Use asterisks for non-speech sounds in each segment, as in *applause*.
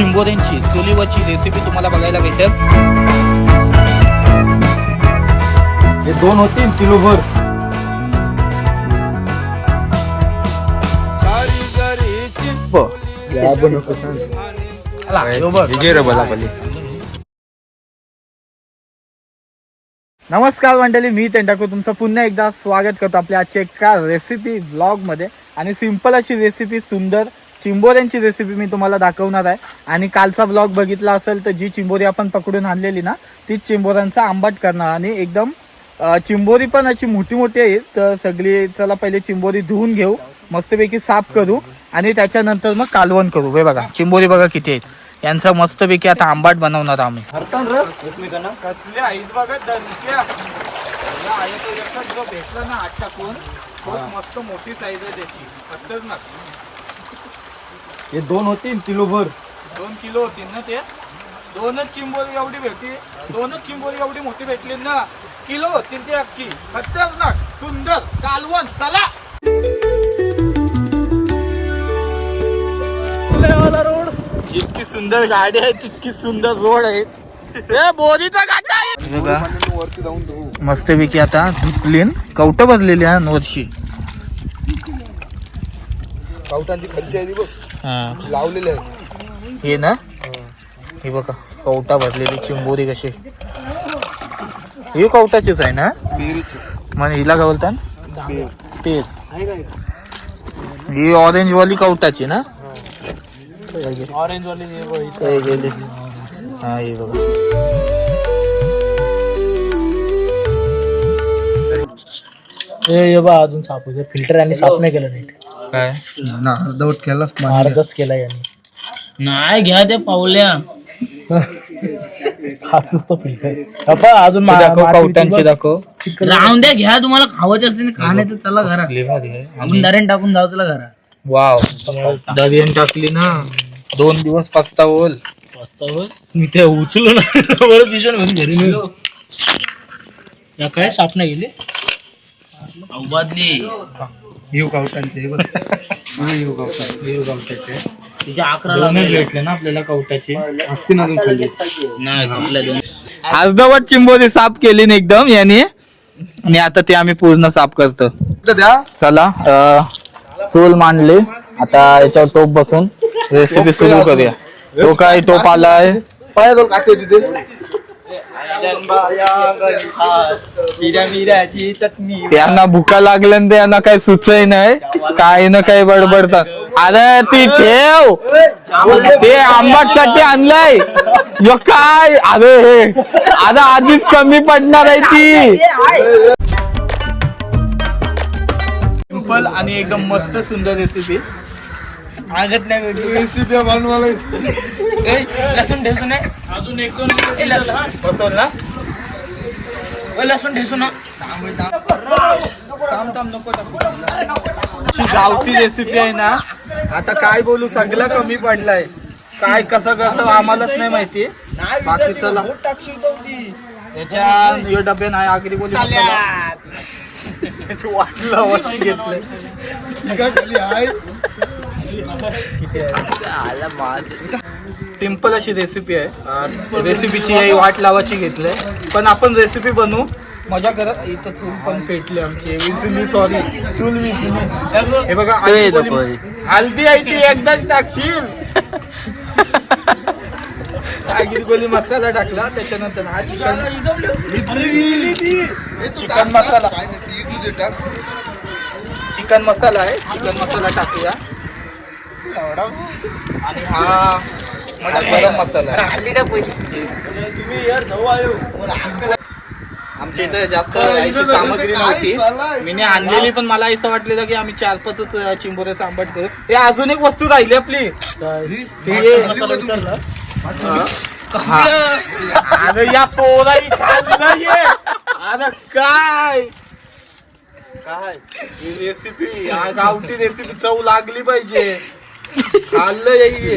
चिंबोऱ्यांची चुलीवरची recipe तुम्हाला बघायला भेटेल. हे दोन होतील किलोभर. नमस्कार मंडळी मी तेंडाकू तुमचं पुन्हा एकदा स्वागत करतो आपल्या आजच्या एका रेसिपी मध्ये. आणि सिंपल अशी रेसिपी सुंदर चिंबोऱ्यांची रेसिपी मी तुम्हाला दाखवणार आहे. आणि कालचा ब्लॉग बघितला असेल तर जी चिंबोरी आपण पकडून आणलेली ना तीच चिंबोऱ्यांचा आंबट करणार. आणि एकदम चिंबोरी पण अशी मोठी मोठी आहे. तर सगळी चला पहिले चिंबोरी धुवून घेऊ. मस्तपैकी साफ करू. आणि त्याच्यानंतर मग कालवण करू. हे बघा चिंबोरी बघा किती आहेत. यांचा मस्तपैकी आता आंबाट बनवणार आम्ही. कसले आहेत बघा भेटला ना आठ टाकून खूप मस्त मोठी साईज आहे त्याची. हे दोन होतील किलोभर दोन किलो होतील ना ते? दोनच चिंबोरी एवढी भेटली दोनच चिंबोरी एवढी मोठी भेटली ना किलो होतील ते अख्खी. खतरनाक सुंदर कालवण. चला! जितकी सुंदर गाडी आहे तितकी सुंदर रोड आहे. ए बोरीचा आहे. वरती जाऊन धुवू मस्तपैकी आता धुतलीन कवट भरलेली आहे वर्षी कावटांची खालची आहे ती बघ. लावलेली आहे हे ना? हे बघा कवटा भरलेली चिंबोरी कशी. ही कवटाचीच आहे ना? पेरीची मग हिला काय बोलतात पेर ही ऑरेंज वाली कवटाची ना? ऑरेंज वाली गेली. हा हे बघा. हे बा अजून साफ होते फिल्टर यांनी साफ नाही केलं नीट. काय? ना अर्धवट केलाच अर्धच केला यांनी. नाही घ्या ते पावल्या. खातोच तो फिल्टर अप्पा अजून मा- दाखव मार्केटची कवटांची बघ. दाखव. राहून द्या घ्या तुम्हाला खावायचे असते खा नाही तर चला घरा कसली भारी आहे. आपण टाकून जाऊ चला घरा वाव. दर्यान टाकली ना. दोन दिवस पस्ता होल. मी ते उचलो ना बरं पिशवण घेऊन घरी नेलो. या काय साफ नाही गेले अवबादली. येऊ कावटांचे हे बघ. हा येऊ कावटा येऊ कावटाचे तिच्या अकरा दोनच भेटले ना आपल्याला कवटाची असते ना अजून खाली नाही कुठल्या दोन. आजदावट चिंबोरी साफ केली ना एकदम याने. आणि आता ते आम्ही पूर्ण साफ करतो. चला अं, चूल मांडली. आता याच्यावर टोप बसून. रेसिपी सुरू करूया. तो काय टोप आलाय? पाया जाऊन काटे त्यांना भुका लागल्या आणि त्यांना काय सुचय नाही. काय ना काय बडबडतात. अरे ती ठेव. ते आंबटसाठी आणलंय. यो काय? अरे हे. आता आधीच कमी पडणार आहे ती. सिंपल आणि एकदम मस्त सुंदर रेसिपी आगत नाही रेसिपी बनवायला लसूण ठेसू नाही अजून एक दोन बसवल ना? ओ, लसूण ठेसू ना. गावठी रेसिपी आहे ना आता काय बोलू सगळं कमी पडलंय. काय कसं करतो आम्हालाच नाही माहिती. बाकी चला. त्याच्या हे डबे नाही आगरी बोली. वाटलं वरती घेतलंय. सिंपल अशी रेसिपी आहे. रेसिपीची ही वाट लावायची घेतलंय. पण आपण रेसिपी बनवू. मजा करत इथं चूल पण पेटली आमची. विजली सॉरी चूल विजली हे बघा हल्दी आहे ती एकदाच टाकशील. आगीर गोली मसाला टाकला त्याच्यानंतर हा चिकन चिकन मसाला. चिकन मसाला आहे. चिकन मसाला टाकूया. आणि हा हा गरम मसाला. आहे आमच्या इथे जास्त अशी सामग्री नव्हती. मी आणलेली पण मला असं वाटलेलं की आम्ही चार पाचच चिंबोऱ्याचं आंबट करू. हे अजून एक वस्तू राहिली आपली. हे मसाला हा. अरे या पोराई खाल्लं अरे काय? काय? रेसिपी गावठी रेसिपी चव लागली पाहिजे. खाल्लं येई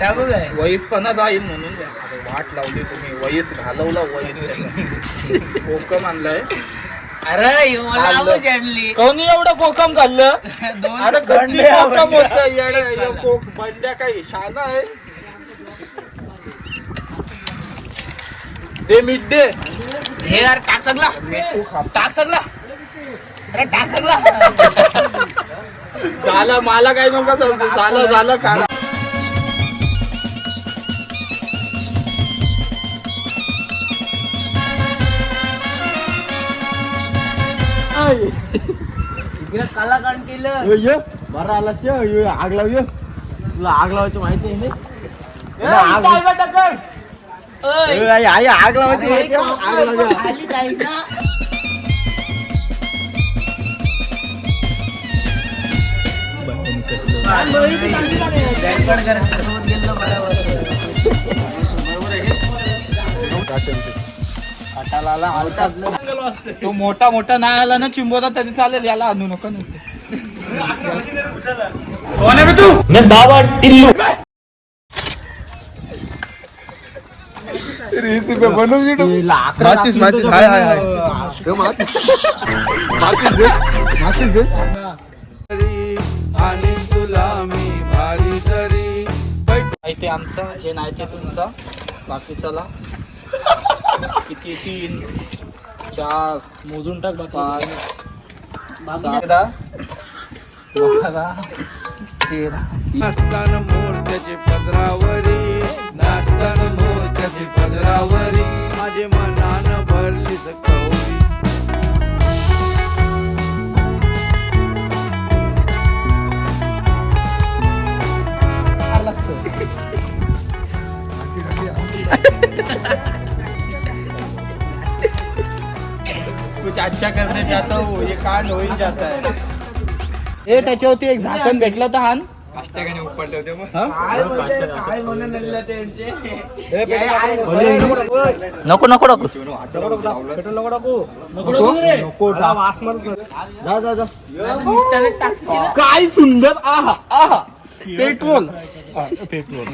टाकू काय? वयसपणा जाईल म्हणून. वाट लावली तुम्ही. वयस घालवला वयस कोकम आणलाय. अरे कोणी एवढं कोकम खाल्लं? अरे कोकम होतं. येडं, हे कोक बंड्या काही शाना आहे. दे मीठ दे. हे यार टाक सगला टाक सगला अरे टाक सगला झालं मला काही नको समजू. झालं झालं इकडे कलाकांड केलं. बरं आला आग लावूया तुला आग लावायची माहिती आहे ओय, आई आई आग लावायची माहिती आहे? आग लावूया खाली जाईल ना. तो मोठा मोठा नाही आला ना चिंबोरा तरी चालेल याला आणू नका ना. कोण आहे बे तू? मैं बाबा टिल्लू. माचीस माचीस हाय हाय हाय. आणि ते आमचं जे नाही ते तुमचं. बाकी चला. किती तीन चार मोजून टाक बाकी. पाच सहा बारा तेरा. नाचतान मोर्चाचे पदरावरी. नाचतान मोर्चाचे पदरावरी. माझे मनान भरलीच कवरी कुछ अच्छा करने जाता हूँ ये कांड हो ही जाता है। ए त्याच्यावरती एक झाकण भेटलं तर हान. काय बोलते, काय म्हणून आणलं त्यांचे? हे आहे, नको नको नको मिस्टर टाकशील? काय सुंदर. आहा आहा. पेट्रोल. पेट्रोल.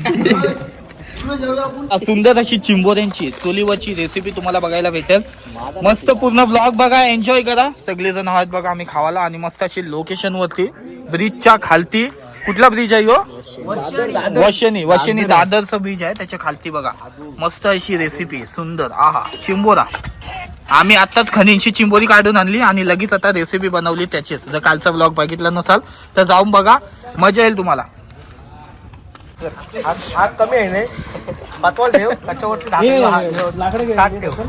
सुंदर अशी चिंबोऱ्यांची चुलीवरची रेसिपी तुम्हाला बघायला भेटेल. मस्त पूर्ण ब्लॉग बघा एन्जॉय करा. सगळेजण आहात बघा आम्ही खावाला आणि मस्त अशी लोकेशन वरती ब्रिजच्या खालती. कुठला ब्रिज आहे हो? वशनी वशनी दादरचं ब्रिज आहे त्याच्या खालती बघा. मस्त अशी रेसिपी सुंदर. आहा चिंबोरा. आम्ही आताच खनिंची चिंबोरी काढून आणली आणि लगेच आता रेसिपी बनवली त्याचीच. जर कालचा ब्लॉग बघितला नसाल तर जाऊन बघा. मजा येईल तुम्हाला. हात कमी आहे नाही पातवळ ठेव त्याच्यावरती ताट ठेव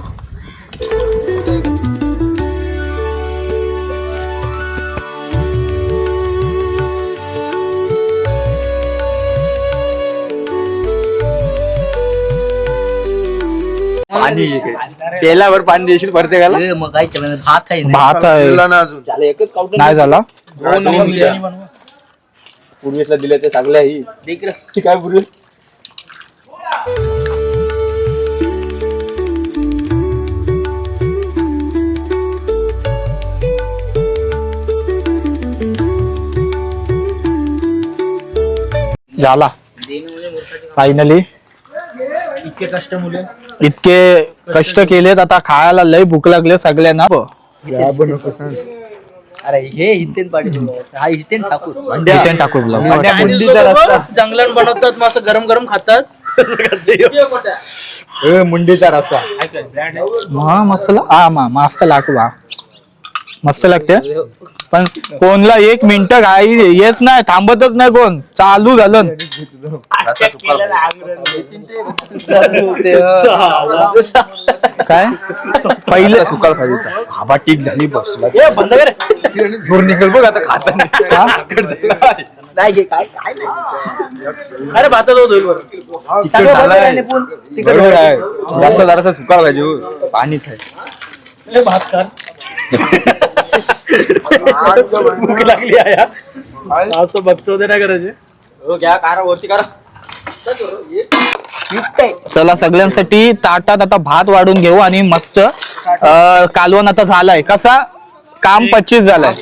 पाणी पेल्यावर पाणी देशील प्रत्येकाला? ए, मग काय केलं? भात आहे ना. भात आहे. अजून. एकच काउंटर नाही झाला? ते चांगले आहे देख रे. ही काय पूर्वेश झाला. फायनली इतके कष्ट मुले. इतके कष्ट केलेत आता खायला लय भूक लागले सगळ्यांना. अरे हे हितेन पाटील हा हितेन ठाकूर. चिकन टाकू जंगलात बनवतात मग असं गरम गरम खातात. *laughs* मुंडीचा रस्सा. हा मस्त हा मा मस्त लागवा मस्त लागते. पण कोणला एक मिनिट घाई येच नाही थांबतच नाही कोण. चालू झालं. *laughs* काय? पहिले सुकाळ खाली आबा टीक झाली बसला ए, बंद कर. दूर निघल बघ आता खाताना नाही. घे काय काय नाही. अरे होईल झालाय. बरोबर आहे. जास्त जरासा सुकाळ पाहिजे हो. पाणीच आहे. ए, भात कर भूक लागली आहे हा. आज तो बघतो दे नाही करायचे. चला सगळ्यांसाठी ताटात आता भात वाढून घेऊ आणि मस्त अं, कालवण आता झालाय. कसा? काम पच्चीस झालाय.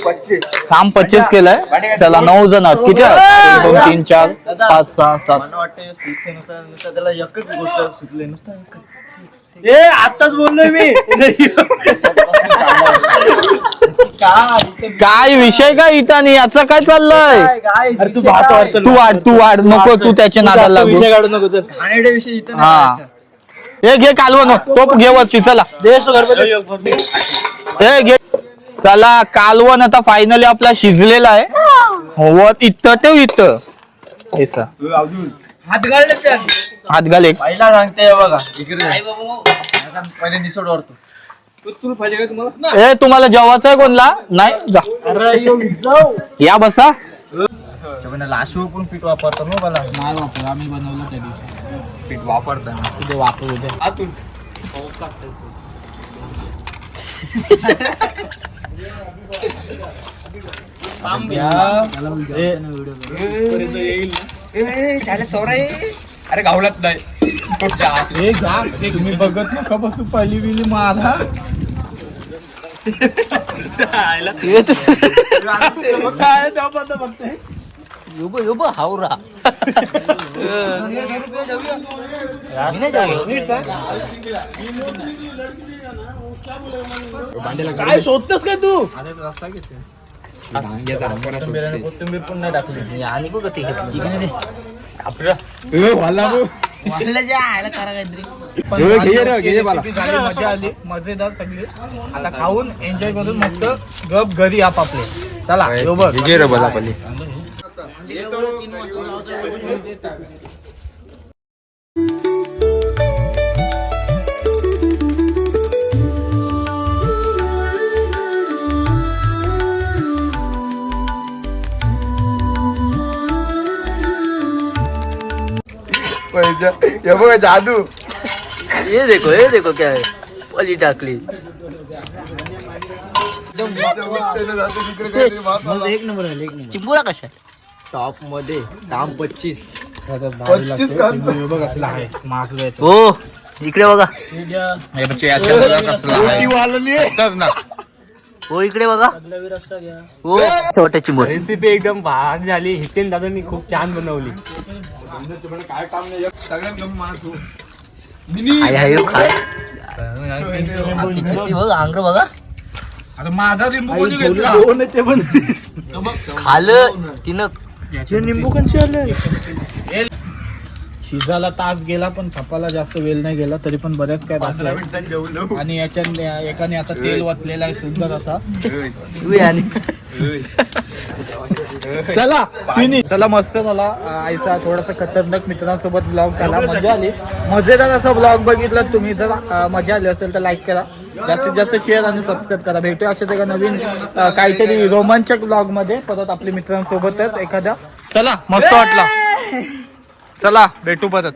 काम पच्चीस. केलंय. चला नऊ जण आहात. किती आहात? एक, दोन तीन चार पाच सहा सात. ए आताच बोललोय मी. *laughs* *laughs* काय विषय काय इथं याचा काय चाललंय? अरे तू भातावर चल तू वाढ तू वाढ. नको तू त्याच्या नादाला लागू विषय काढू नको चल. हा. हे घे कालवण. तो घे वरती चला देश गणपती हे घे. चला कालवण आता फायनली आपला शिजलेला आहे. हो. इथं ठेव इथं. ऐसा हात घालले त्यात. हात घाल एक. पहिला सांगते बघा इकडे. पहिले निसोड वरतो तुला पाहिजे का तुम्हाला ए तुम्हाला जेवायचं आहे कोणला? नाही जा. अरे या बसा. लाशू पण पीठ वापरतो ना मला नाही वापर आम्ही बनवलं त्या दिवशी. पीठ वापरताना वापरू आतून अरे गावलात नाही. तुम्ही बघत नका बसू पहिली बिली मारा? युब युब हावरा काय शोधतोस काय तू? आणि बघ ते घेतलं वाढलं जे आयला करा काहीतरी. पण recipe झाली, मजा आली मजेदार सगळी. आता खाऊन एन्जॉय करून मस्त गप घरी आप आपले. चला यो बघ. विजय रे बोला पहिले बघ जादू। ये देखो ये देखो क्या है। पली टाकली। एक नंबर एक नंबर। चिंबुरा कशा टॉप मध्ये काम पच्चीस। बघ असला आहे मास हो इकडे बघा। हो। इकडे बघा. हो. छोट्या चिंबोर रेसिपी एकदम भाग झाली. हितेन दादा मी खूप छान बनवली. आहे आहे हो, खाय किती बघ आंग्र बघा. आता माझा लिंबू कोणी घेतला? खालं तिनं निंबू कंची आले? शिजायला तास गेला पण थपाला जास्त वेळ नाही गेला तरी पण बऱ्याच काय बाकी आहे. आणि याच्या एकाने आता तेल वाटलेलं आहे सुंदर असा. *laughs* चला फिनी चला मस्त झाला. आयसा थोडासा खतरनाक मित्रांसोबत ब्लॉग झाला. मजा आली. मजेदार असा ब्लॉग बघितला तुम्ही. जर अं, मजा आली असेल तर लाईक करा. जास्तीत जास्त शेअर आणि सबस्क्राईब करा. भेटूया अशा एका नवीन अं, काहीतरी रोमांचक ब्लॉगमध्ये. परत आपल्या मित्रांसोबतच एखाद्या. चला मस्त वाटला. चला. भेटू परत.